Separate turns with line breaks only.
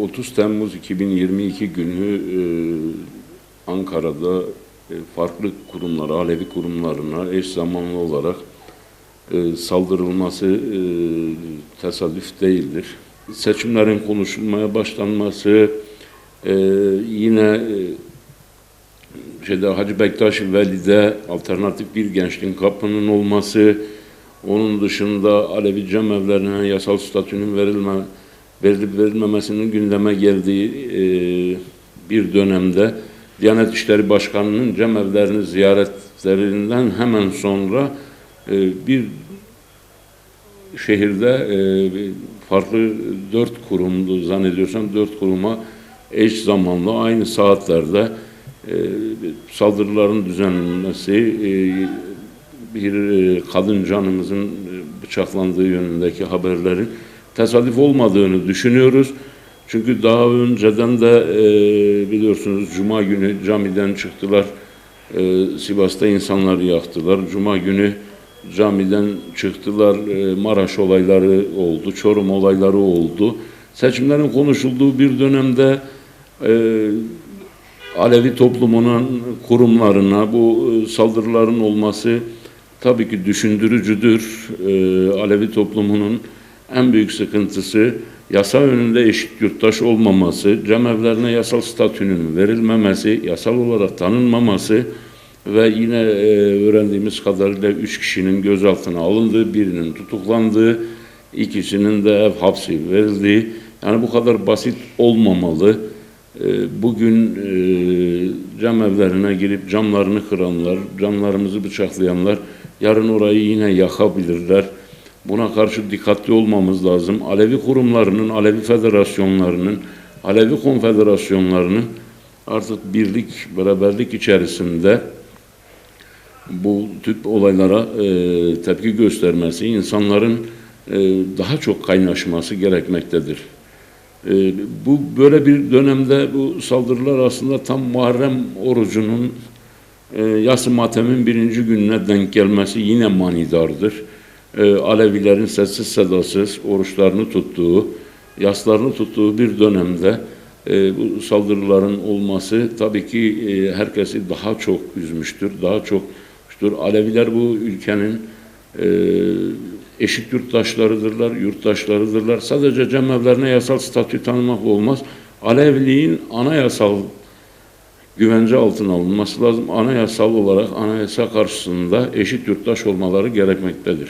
30 Temmuz 2022 günü e, Ankara'da e, farklı kurumlara, Alevi kurumlarına eş zamanlı olarak e, saldırılması e, tesadüf değildir. Seçimlerin konuşulmaya başlanması, e, yine e, şeyde Hacı Bektaş Veli'de alternatif bir gençliğin kapının olması, onun dışında Alevi cemevlerine yasal statünün verilme, verilip verilmemesinin gündeme geldiği e, bir dönemde Diyanet İşleri Başkanı'nın cemevlerini ziyaretlerinden hemen sonra e, bir şehirde e, farklı dört kurumdu zannediyorsam dört kuruma eş zamanlı aynı saatlerde e, saldırıların düzenlenmesi, e, bir e, kadın canımızın bıçaklandığı yönündeki haberlerin tesadüf olmadığını düşünüyoruz. Çünkü daha önceden de e, biliyorsunuz Cuma günü camiden çıktılar, e, Sivas'ta insanları yaktılar. Cuma günü camiden çıktılar, e, Maraş olayları oldu, Çorum olayları oldu. Seçimlerin konuşulduğu bir dönemde e, Alevi toplumunun kurumlarına bu e, saldırıların olması tabii ki düşündürücüdür. E, Alevi toplumunun en büyük sıkıntısı yasa önünde eşit yurttaş olmaması, cemevlerine yasal statünün verilmemesi, yasal olarak tanınmaması ve yine e, öğrendiğimiz kadarıyla üç kişinin gözaltına alındığı, birinin tutuklandığı, ikisinin de ev hapsi verildiği, yani bu kadar basit olmamalı. E, Bugün e, cam evlerine girip camlarını kıranlar, camlarımızı bıçaklayanlar yarın orayı yine yakabilirler. Buna karşı dikkatli olmamız lazım. Alevi kurumlarının, Alevi federasyonlarının, Alevi konfederasyonlarının artık birlik, beraberlik içerisinde bu tip olaylara e, tepki göstermesi, insanların e, daha çok kaynaşması gerekmektedir. E, bu böyle bir dönemde bu saldırılar aslında tam Muharrem orucunun e, yas matemin birinci gününe denk gelmesi yine manidardır. E, Alevilerin sessiz sedasız oruçlarını tuttuğu, yaslarını tuttuğu bir dönemde e, bu saldırıların olması tabii ki e, herkesi daha çok üzmüştür, daha çok üzmüştür. Aleviler bu ülkenin e, eşit yurttaşlarıdırlar, yurttaşlarıdırlar. Sadece cemevlerine yasal statü tanımak olmaz. Alevliğin anayasal güvence altına alınması lazım. Anayasal olarak anayasa karşısında eşit yurttaş olmaları gerekmektedir.